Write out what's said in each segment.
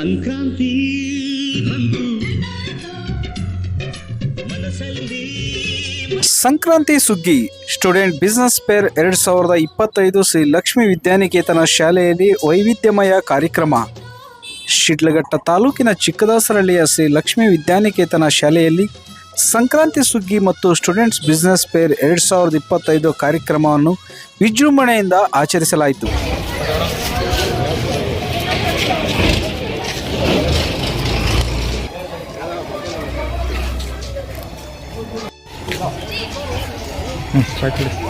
ಸಂಕ್ರಾಂತಿ ಬಂತು ಸಂಕ್ರಾಂತಿ ಸುಗ್ಗಿ, student business fair ಎರಡ್ ಸಾವಿರದ ಇಪ್ಪತ್ತೈದು ಶ್ರೀ ಲಕ್ಷ್ಮೀ ವಿದ್ಯಾನಿಕೇತನ ಶಾಲೆಯಲ್ಲಿ ವೈವಿಧ್ಯಮಯ ಕಾರ್ಯಕ್ರಮ. ಶಿಡ್ಲಘಟ್ಟ ತಾಲೂಕಿನ ಚಿಕ್ಕದಾಸರಳ್ಳಿಯ ಶ್ರೀ ಲಕ್ಷ್ಮೀ ವಿದ್ಯಾನಿಕೇತನ ಶಾಲೆಯಲ್ಲಿ ಸಂಕ್ರಾಂತಿ ಸುಗ್ಗಿ ಮತ್ತು ಸ್ಟೂಡೆಂಟ್ಸ್ ಬಿಸ್ನೆಸ್ ಫೇರ್ ಎರಡ್ ಸಾವಿರದ ಇಪ್ಪತ್ತೈದು ಕಾರ್ಯಕ್ರಮವನ್ನು ವಿಜೃಂಭಣೆಯಿಂದ ಆಚರಿಸಲಾಯಿತು. Cyclist.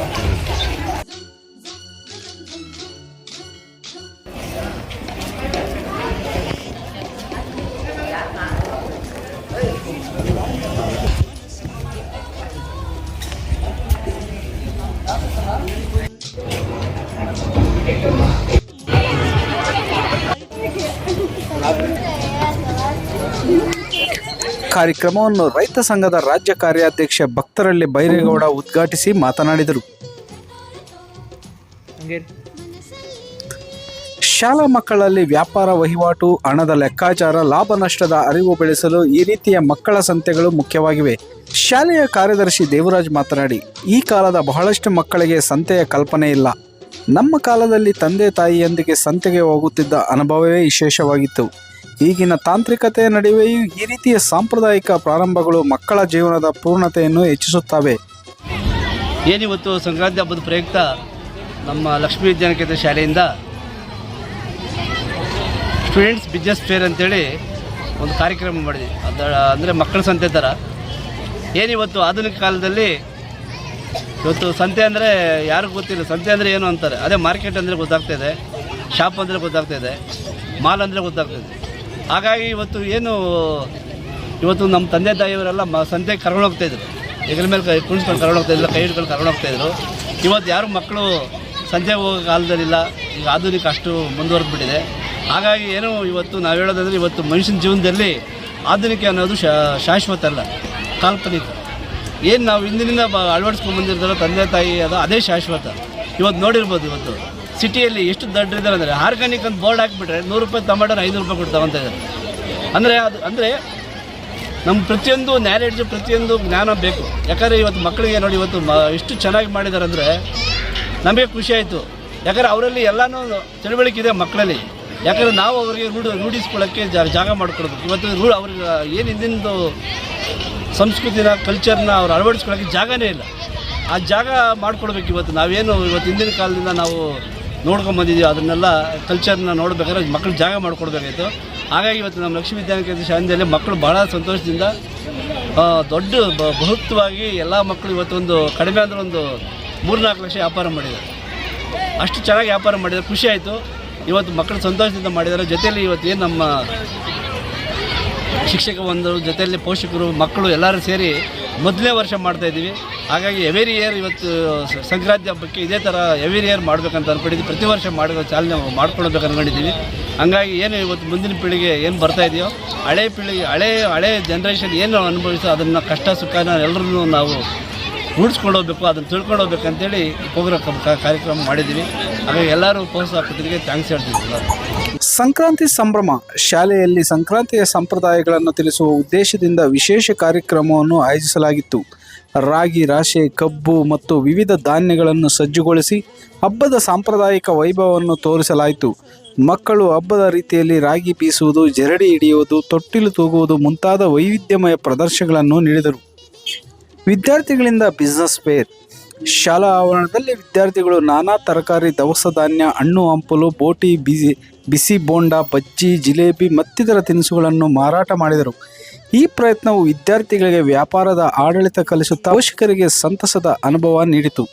ಕಾರ್ಯಕ್ರಮವನ್ನು ರೈತ ಸಂಘದ ರಾಜ್ಯ ಕಾರ್ಯಾಧ್ಯಕ್ಷ ಭಕ್ತರಳ್ಳಿ ಬೈರೇಗೌಡ ಉದ್ಘಾಟಿಸಿ ಮಾತನಾಡಿದರು. ಶಾಲಾ ಮಕ್ಕಳಲ್ಲಿ ವ್ಯಾಪಾರ ವಹಿವಾಟು ಹಣದ ಲೆಕ್ಕಾಚಾರ ಲಾಭ ನಷ್ಟದ ಅರಿವು ಬೆಳೆಸಲು ಈ ರೀತಿಯ ಮಕ್ಕಳ ಸಂತೆಗಳು ಮುಖ್ಯವಾಗಿವೆ. ಶಾಲೆಯ ಕಾರ್ಯದರ್ಶಿ ದೇವರಾಜ್ ಮಾತನಾಡಿ ಈ ಕಾಲದ ಬಹಳಷ್ಟು ಮಕ್ಕಳಿಗೆ ಸಂತೆಯ ಕಲ್ಪನೆ ಇಲ್ಲ. ನಮ್ಮ ಕಾಲದಲ್ಲಿ ತಂದೆ ತಾಯಿಯೊಂದಿಗೆ ಸಂತೆಗೆ ಹೋಗುತ್ತಿದ್ದ ಅನುಭವವೇ ವಿಶೇಷವಾಗಿತ್ತು. ಈಗಿನ ತಾಂತ್ರಿಕತೆಯ ನಡುವೆಯೂ ಈ ರೀತಿಯ ಸಾಂಪ್ರದಾಯಿಕ ಪ್ರಾರಂಭಗಳು ಮಕ್ಕಳ ಜೀವನದ ಪೂರ್ಣತೆಯನ್ನು ಹೆಚ್ಚಿಸುತ್ತವೆ. ಏನಿವತ್ತು ಸಂಕ್ರಾಂತಿ ಹಬ್ಬದ ಪ್ರಯುಕ್ತ ನಮ್ಮ ಲಕ್ಷ್ಮೀ ವಿದ್ಯಾನಿಕೇತನ ಶಾಲೆಯಿಂದ ಸ್ಟೂಡೆಂಟ್ಸ್ ಬಿಸ್ನೆಸ್ ಫೇರ್ ಅಂತೇಳಿ ಒಂದು ಕಾರ್ಯಕ್ರಮ ಮಾಡಿದ್ವಿ. ಅದ ಅಂದರೆ ಮಕ್ಕಳ ಸಂತೆ ಥರ. ಏನಿವತ್ತು ಆಧುನಿಕ ಕಾಲದಲ್ಲಿ ಇವತ್ತು ಸಂತೆ ಅಂದರೆ ಯಾರಿಗೂ ಗೊತ್ತಿಲ್ಲ. ಸಂತೆ ಅಂದರೆ ಏನು ಅಂತಾರೆ. ಅದೇ ಮಾರ್ಕೆಟ್ ಅಂದರೆ ಗೊತ್ತಾಗ್ತಾ ಇದೆ. ಶಾಪ್ ಅಂದರೆ ಗೊತ್ತಾಗ್ತಾ ಇದೆ. ಮಾಲ್ ಅಂದರೆ ಗೊತ್ತಾಗ್ತಾ ಇದೆ. ಹಾಗಾಗಿ ಇವತ್ತು ಏನು, ಇವತ್ತು ನಮ್ಮ ತಂದೆ ತಾಯಿಯವರೆಲ್ಲ ಮ ಸಂತೆಗೆ ಕರ್ಕೊಂಡು ಹೋಗ್ತಾಯಿದ್ರು ಹೆಗಲ ಮೇಲೆ ಕೈ, ಕುಣಿಸ್ಕೊಂಡು ಕರ್ಕೊಂಡು ಹೋಗ್ತಾಯಿದ್ರು ಕೈ ಹಿಡ್ಕೊಂಡು ಕರ್ಕೊಂಡು ಹೋಗ್ತಾಯಿದ್ರು ಇವತ್ತು ಯಾರು ಮಕ್ಕಳು ಸಂಜೆ ಹೋಗೋ ಕಾಲದಲ್ಲಿಲ್ಲ, ಈಗ ಆಧುನಿಕ ಅಷ್ಟು ಮುಂದುವರೆದ್ಬಿಟ್ಟಿದೆ. ಹಾಗಾಗಿ ಏನು ಇವತ್ತು ನಾವು ಹೇಳೋದಂದರೆ, ಇವತ್ತು ಮನುಷ್ಯನ ಜೀವನದಲ್ಲಿ ಆಧುನಿಕ ಅನ್ನೋದು ಶಾಶ್ವತ ಅಲ್ಲ, ಕಾಲ್ಪನಿಕ. ಏನು ನಾವು ಹಿಂದಿನಿಂದ ಬ, ಅಳವಡಿಸ್ಕೊಂಡು ಬಂದಿರ್ತಾರೋ ತಂದೆ ತಾಯಿ ಅದು ಅದೇ ಶಾಶ್ವತ. ಇವತ್ತು ನೋಡಿರ್ಬೋದು ಇವತ್ತು. ಸಿಟಿಯಲ್ಲಿ ಎಷ್ಟು ದಡ್ಡರಿದ್ದಾರೆ ಅಂದರೆ ಆರ್ಗಾನಿಕ್ ಅಂತ ಬೋರ್ಡ್ ಹಾಕಿಬಿಟ್ರೆ ನೂರು ರೂಪಾಯಿ ಟೊಮೆಟೊನ ಐನೂರು ರೂಪಾಯಿ ಕೊಟ್ಟು ಇದ್ದಾರೆ ಅಂದರೆ ಅದು, ಅಂದರೆ ನಮ್ಮ ಪ್ರತಿಯೊಂದು ನ್ಯಾಲೆಡ್ಜು ಪ್ರತಿಯೊಂದು ಜ್ಞಾನ ಬೇಕು. ಯಾಕಂದರೆ ಇವತ್ತು ಮಕ್ಕಳಿಗೆ ನೋಡಿ ಇವತ್ತು ಮ ಎಷ್ಟು ಚೆನ್ನಾಗಿ ಮಾಡಿದ್ದಾರೆ ಅಂದರೆ ನಮಗೆ ಖುಷಿ ಆಯಿತು. ಯಾಕಂದರೆ ಅವರಲ್ಲಿ ಎಲ್ಲನೂ ತಿಳುವಳಿಕೆ ಇದೆ ಮಕ್ಕಳಲ್ಲಿ. ಯಾಕಂದರೆ ನಾವು ಅವರಿಗೆ ರೂಢ, ರೂಢಿಸ್ಕೊಳ್ಳೋಕ್ಕೆ ಜಾಗ ಮಾಡಿಕೊಡ್ಬೇಕು. ಇವತ್ತು ರೂ ಅವ್ರಿಗೆ ಏನು ಹಿಂದಿಂದು ಸಂಸ್ಕೃತಿನ ಕಲ್ಚರ್ನ ಅವ್ರು ಅಳವಡಿಸ್ಕೊಳ್ಳೋಕ್ಕೆ ಜಾಗನೇ ಇಲ್ಲ. ಆ ಜಾಗ ಮಾಡ್ಕೊಡ್ಬೇಕು ಇವತ್ತು. ನಾವೇನು ಇವತ್ತು ಹಿಂದಿನ ಕಾಲದಿಂದ ನಾವು ನೋಡ್ಕೊಂಡು ಬಂದಿದ್ದೀವಿ ಅದನ್ನೆಲ್ಲ ಕಲ್ಚರ್ನ ನೋಡಬೇಕಾದ್ರೆ ಮಕ್ಕಳು ಜಾಗ ಮಾಡಿಕೊಡ್ಬೇಕಾಯ್ತು ಹಾಗಾಗಿ ಇವತ್ತು ನಮ್ಮ ಲಕ್ಷ್ಮೀ ವಿದ್ಯಾನಿಕೇತನ ಶಾಲೆಯಲ್ಲಿ ಮಕ್ಕಳು ಭಾಳ ಸಂತೋಷದಿಂದ ದೊಡ್ಡ ಬಹುತ್ವವಾಗಿ ಎಲ್ಲ ಮಕ್ಕಳು ಇವತ್ತೊಂದು ಕಡಿಮೆ ಅಂದರೆ ಒಂದು ಮೂರ್ನಾಲ್ಕು ಲಕ್ಷ ವ್ಯಾಪಾರ ಮಾಡಿದ್ದಾರೆ. ಅಷ್ಟು ಚೆನ್ನಾಗಿ ವ್ಯಾಪಾರ ಮಾಡಿದ್ದಾರೆ. ಖುಷಿ ಆಯಿತು. ಇವತ್ತು ಮಕ್ಕಳು ಸಂತೋಷದಿಂದ ಮಾಡಿದ್ದಾರೆ. ಜೊತೆಯಲ್ಲಿ ಇವತ್ತು ಏನು ನಮ್ಮ ಶಿಕ್ಷಕ ಬಂದರು, ಜೊತೆಯಲ್ಲಿ ಪೋಷಕರು, ಮಕ್ಕಳು ಎಲ್ಲರೂ ಸೇರಿ ಮೊದಲನೇ ವರ್ಷ ಮಾಡ್ತಾ ಇದ್ದೀವಿ. ಹಾಗಾಗಿ ಎವ್ರಿ ಇಯರ್ ಇವತ್ತು ಸಂಕ್ರಾಂತಿ ಹಬ್ಬಕ್ಕೆ ಇದೇ ಥರ ಎವ್ರಿ ಇಯರ್ ಮಾಡಬೇಕಂತ ಅನ್ಕೊಂಡಿದ್ದೀವಿ. ಪ್ರತಿ ವರ್ಷ ಮಾಡೋ ಚಾಲನೆ ಮಾಡ್ಕೊಳ್ಬೇಕು ಅಂದ್ಕೊಂಡಿದ್ದೀವಿ ಹಂಗಾಗಿ ಏನು ಇವತ್ತು ಮುಂದಿನ ಪೀಳಿಗೆ ಏನು ಬರ್ತಾ ಇದೆಯೋ, ಹಳೆ ಪೀಳಿಗೆ ಹಳೆ ಹಳೆ ಜನ್ರೇಷನ್ ಏನು ಅನುಭವಿಸೋ ಅದನ್ನು ಕಷ್ಟ ಸುಖನ ಎಲ್ಲರನ್ನೂ ನಾವು ರೂಢಿಸ್ಕೊಂಡು ಹೋಗ್ಬೇಕು, ಅದನ್ನು ತಿಳ್ಕೊಂಡು ಹೋಗ್ಬೇಕು ಅಂತೇಳಿ ಪ್ರೋಗ್ರಾಮ್ ಕಾರ್ಯಕ್ರಮ ಮಾಡಿದ್ದೀವಿ. ಹಾಗಾಗಿ ಎಲ್ಲರೂ ಪ್ರೋತ್ಸಾಹ ಥ್ಯಾಂಕ್ಸ್ ಎಲ್ಲರೂ ಸಂಕ್ರಾಂತಿ ಸಂಭ್ರಮ. ಶಾಲೆಯಲ್ಲಿ ಸಂಕ್ರಾಂತಿಯ ಸಂಪ್ರದಾಯಗಳನ್ನು ತಿಳಿಸುವ ಉದ್ದೇಶದಿಂದ ವಿಶೇಷ ಕಾರ್ಯಕ್ರಮವನ್ನು ಆಯೋಜಿಸಲಾಗಿತ್ತು. ರಾಗಿ, ರಾಶಿ, ಕಬ್ಬು ಮತ್ತು ವಿವಿಧ ಧಾನ್ಯಗಳನ್ನು ಸಜ್ಜುಗೊಳಿಸಿ ಹಬ್ಬದ ಸಾಂಪ್ರದಾಯಿಕ ವೈಭವವನ್ನು ತೋರಿಸಲಾಯಿತು. ಮಕ್ಕಳು ಹಬ್ಬದ ರೀತಿಯಲ್ಲಿ ರಾಗಿ ಬೀಸುವುದು, ಜರಡಿ ಹಿಡಿಯುವುದು, ತೊಟ್ಟಿಲು ತೂಗುವುದು ಮುಂತಾದ ವೈವಿಧ್ಯಮಯ ಪ್ರದರ್ಶನಗಳನ್ನು ನೀಡಿದರು. ವಿದ್ಯಾರ್ಥಿಗಳಿಂದ ಬಿಸ್ನೆಸ್ ಫೇರ್ ಶಾಲಾ ಆವರಣದಲ್ಲಿ ವಿದ್ಯಾರ್ಥಿಗಳು ನಾನಾ ತರಕಾರಿ, ದವಸ ಧಾನ್ಯ, ಹಣ್ಣು, ಹಂಪಲು, ಬೋಟಿ, ಬಿಸಿ ಬಿಸಿ ಬೋಂಡ, ಬಜ್ಜಿ, ಜಿಲೇಬಿ ಮತ್ತಿತರ ತಿನಿಸುಗಳನ್ನು ಮಾರಾಟ ಮಾಡಿದರು. ಈ ಪ್ರಯತ್ನವು ವಿದ್ಯಾರ್ಥಿಗಳಿಗೆ ವ್ಯಾಪಾರದ ಆಡಳಿತ ಕಲಿಸುತ್ತಾ ಪೋಷಕರಿಗೆ ಸಂತಸದ ಅನುಭವ ನೀಡಿತು.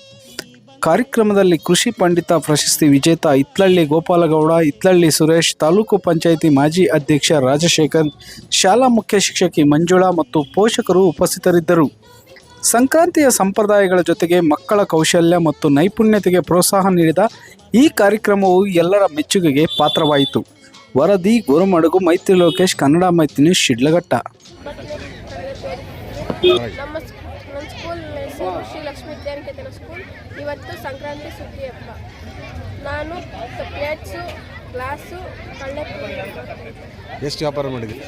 ಕಾರ್ಯಕ್ರಮದಲ್ಲಿ ಕೃಷಿ ಪಂಡಿತ ಪ್ರಶಸ್ತಿ ವಿಜೇತ ಇತ್ಲಳ್ಳಿ ಗೋಪಾಲಗೌಡ ಇತ್ಲಳ್ಳಿ ಸುರೇಶ್, ತಾಲೂಕು ಪಂಚಾಯಿತಿ ಮಾಜಿ ಅಧ್ಯಕ್ಷ ರಾಜಶೇಖರ್, ಶಾಲಾ ಮುಖ್ಯ ಶಿಕ್ಷಕಿ ಮಂಜುಳಾ ಮತ್ತು ಪೋಷಕರು ಉಪಸ್ಥಿತರಿದ್ದರು. ಸಂಕ್ರಾಂತಿಯ ಸಂಪ್ರದಾಯಗಳ ಜೊತೆಗೆ ಮಕ್ಕಳ ಕೌಶಲ್ಯ ಮತ್ತು ನೈಪುಣ್ಯತೆಗೆ ಪ್ರೋತ್ಸಾಹ ನೀಡಿದ ಈ ಕಾರ್ಯಕ್ರಮವು ಎಲ್ಲರ ಮೆಚ್ಚುಗೆಗೆ ಪಾತ್ರವಾಯಿತು ವರದಿ ಗುರುಮಡುಗು ಮೈತ್ರಿ ಲೋಕೇಶ್ ಕನ್ನಡ ಮೈತ್ರಿ ನ್ಯೂಸ್ ಶಿಡ್ಲಘಟ್ಟ ನಮ್ಮ ಸ್ಕೂಲ್ ಹೆಸರು ಶ್ರೀ ಲಕ್ಷ್ಮೀ ವಿದ್ಯಾನಿಕೇತನ ಸ್ಕೂಲ್ ಇವತ್ತು ಸಂಕ್ರಾಂತಿ ಸುಗ್ಗಿ ಹಬ್ಬ ನಾನು ಪ್ಲೇಟ್ಸು ಗ್ಲಾಸು ಕಳ್ಳೆಪುರಿ ಎಷ್ಟು ವ್ಯಾಪಾರ ಮಾಡಿದ್ರಿ.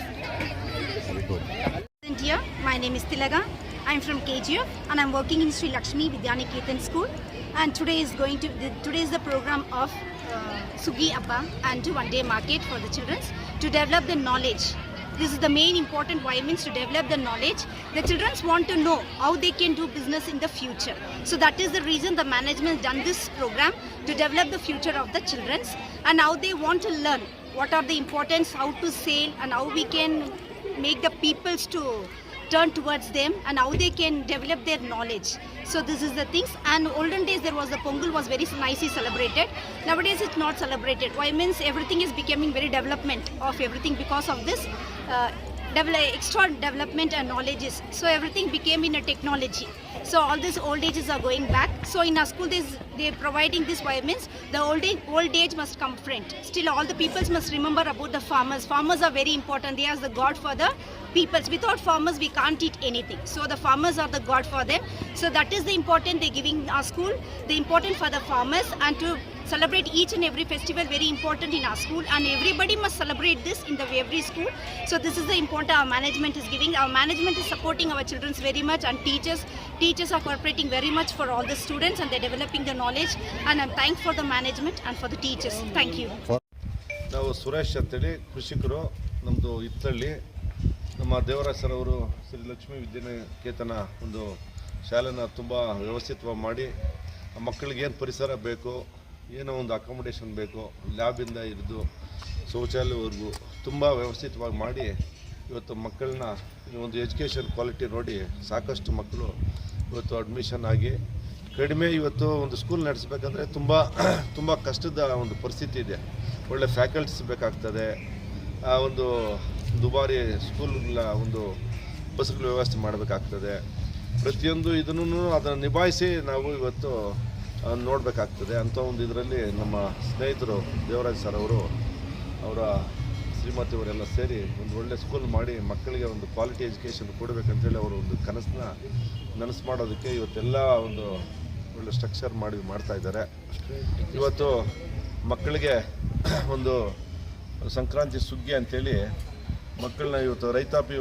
My name is Tilaga. I'm from KGF and I'm working in Sri Lakshmi Vidyaniketan School. And today is going to today is the program of uh, Sugi Abba and to one day market for the children to develop the knowledge. This is the main important why means to develop the knowledge. The children want to know how they can do business in the future. So that is the reason the management done this program to develop the future of the children and how they want to learn what are the importance, how to sail and how we can make the peoples to turn towards them and how they can develop their knowledge. So this is the things. And olden days there was the pongal was very nicely celebrated. Nowadays it's not celebrated. Why means everything is becoming very development of everything because of this uh, extra development and knowledges so everything became in a technology. So all these old ages are going back. So in our school they're providing this why the old age, old age must come front still all the peoples must remember about the farmers. Farmers are very important. They are the god for the peoples. Without farmers we can't eat anything. So the farmers are the god for them. So that is the important they're giving our school the important for the farmers and to celebrate each and every festival very important in our school and everybody must celebrate this in the every school so this is the important our management is giving our management is supporting our children very much and teachers teachers are cooperating very much for all the students and they're developing the knowledge and i'm thankful for the management and for the teachers thank you ನಾವು ಸುರೇಶ್ ಅಂತೇಳಿ ಕೃಷಿಕರು ನಮ್ಮದು ಇತ್ತಳ್ಳಿ ನಮ್ಮ Devaraj sir ಅವರು ಶ್ರೀ ಲಕ್ಷ್ಮೀ ವಿದ್ಯಾನಿಕೇತನ ಒಂದು ಶಾಲೆನ ತುಂಬ ವ್ಯವಸ್ಥಿತವಾಗಿ ಮಾಡಿ ಮಕ್ಕಳಿಗೆ ಏನು ಪರಿಸರ ಬೇಕು ಏನೋ ಒಂದು ಅಕಾಮಿಡೇಷನ್ ಬೇಕು ಲ್ಯಾಬಿಂದ ಹಿಡಿದು ಶೌಚಾಲಯವರೆಗೂ ತುಂಬ ವ್ಯವಸ್ಥಿತವಾಗಿ ಮಾಡಿ ಇವತ್ತು ಮಕ್ಕಳನ್ನ ಒಂದು ಎಜುಕೇಷನ್ ಕ್ವಾಲಿಟಿ ನೋಡಿ ಸಾಕಷ್ಟು ಮಕ್ಕಳು ಇವತ್ತು ಅಡ್ಮಿಷನ್ ಆಗಿ ಕಡಿಮೆ ಇವತ್ತು ಒಂದು ಸ್ಕೂಲ್ ನಡೆಸಬೇಕಂದ್ರೆ ತುಂಬ ತುಂಬ ಕಷ್ಟದ ಒಂದು ಪರಿಸ್ಥಿತಿ ಇದೆ. ಒಳ್ಳೆ ಫ್ಯಾಕಲ್ಟೀಸ್ ಬೇಕಾಗ್ತದೆ. ಆ ಒಂದು ದುಬಾರಿ ಸ್ಕೂಲ್ಗಳ ಒಂದು ಬಸ್ಗಳ ವ್ಯವಸ್ಥೆ ಮಾಡಬೇಕಾಗ್ತದೆ. ಪ್ರತಿಯೊಂದು ಇದನ್ನು ಅದನ್ನು ನಿಭಾಯಿಸಿ ನಾವು ಇವತ್ತು ನೋಡಬೇಕಾಗ್ತದೆ. ಅಂಥ ಒಂದು ಇದರಲ್ಲಿ ನಮ್ಮ ಸ್ನೇಹಿತರು ದೇವರಾಜ್ ಸರ್ ಅವರು, ಅವರ ಶ್ರೀಮತಿಯವರೆಲ್ಲ ಸೇರಿ ಒಂದು ಒಳ್ಳೆ ಸ್ಕೂಲ್ ಮಾಡಿ ಮಕ್ಕಳಿಗೆ ಒಂದು ಕ್ವಾಲಿಟಿ ಎಜುಕೇಷನ್ ಕೊಡಬೇಕಂತೇಳಿ ಅವರು ಒಂದು ಕನಸನ್ನ ನನಸು ಮಾಡೋದಕ್ಕೆ ಇವತ್ತೆಲ್ಲ ಒಂದು ಒಳ್ಳೆ ಸ್ಟ್ರಕ್ಚರ್ ಮಾಡಿ ಮಾಡ್ತಾ ಇದ್ದಾರೆ. ಇವತ್ತು ಮಕ್ಕಳಿಗೆ ಒಂದು ಸಂಕ್ರಾಂತಿ ಸುಗ್ಗಿ ಅಂಥೇಳಿ ಮಕ್ಕಳನ್ನ ಇವತ್ತು ರೈತಾಪಿ